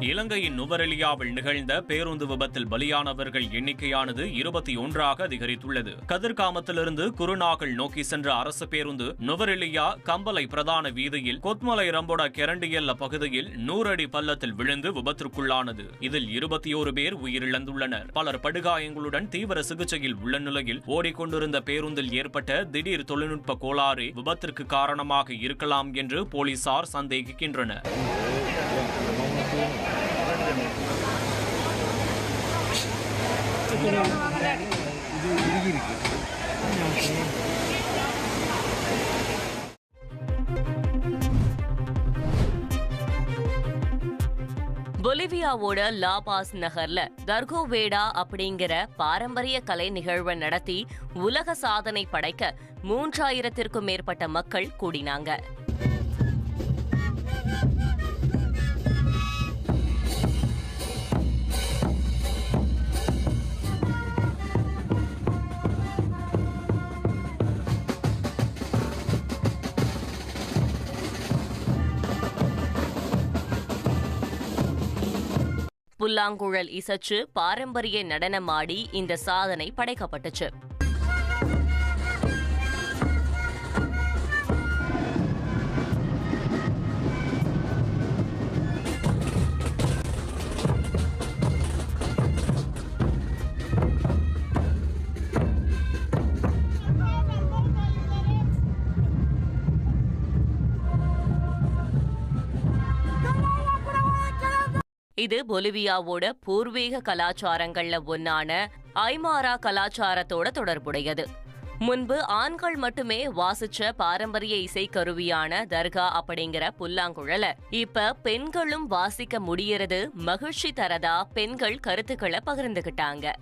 இலங்கையின் நுவரெலியாவில் நிகழ்ந்த பேருந்து விபத்தில் பலியானவர்கள் எண்ணிக்கையானது இருபத்தி ஒன்றாக அதிகரித்துள்ளது. கதிர்காமத்திலிருந்து குருநாகல் நோக்கி சென்ற அரசு பேருந்து நுவரெலியா கம்பலை பிரதான வீதியில் கொத்மலை ரம்போட கெரண்டியல்ல பகுதியில் நூறடி பள்ளத்தில் விழுந்து விபத்திற்குள்ளானது. இதில் இருபத்தி ஓரு பேர் உயிரிழந்துள்ளனர். பலர் படுகாயங்களுடன் தீவிர சிகிச்சையில் உள்ள நிலையில் ஓடிக்கொண்டிருந்த பேருந்தில் ஏற்பட்ட திடீர் தொழில்நுட்ப கோளாறு விபத்திற்கு காரணமாக இருக்கலாம் என்று போலீசார் சந்தேகிக்கின்றனர். பொலிவியாவோட லாபாஸ் நகர்ல தர்கோவேடா அப்படிங்கிற பாரம்பரிய கலை நிகழ்வை நடத்தி உலக சாதனை படைக்க மூன்றாயிரத்திற்கும் மேற்பட்ட மக்கள் கூடினாங்க. புல்லாங்குழல் இசைச்சு பாரம்பரிய நடனமாடி இந்த சாதனை படைக்கப்பட்டுச்சு. இது பொலிவியாவோட பூர்வீக கலாச்சாரங்கள்ல ஒன்னான ஐமாரா கலாச்சாரத்தோட தொடர்புடையது. முன்பு ஆண்கள் மட்டுமே வாசிச்ச பாரம்பரிய இசைக்கருவியான தர்கா அப்படிங்கிற புல்லாங்குழல. இப்ப பெண்களும் வாசிக்க முடியறது மகிழ்ச்சி தரதா பெண்கள் கருத்துக்களை பகிர்ந்துகிட்டாங்க.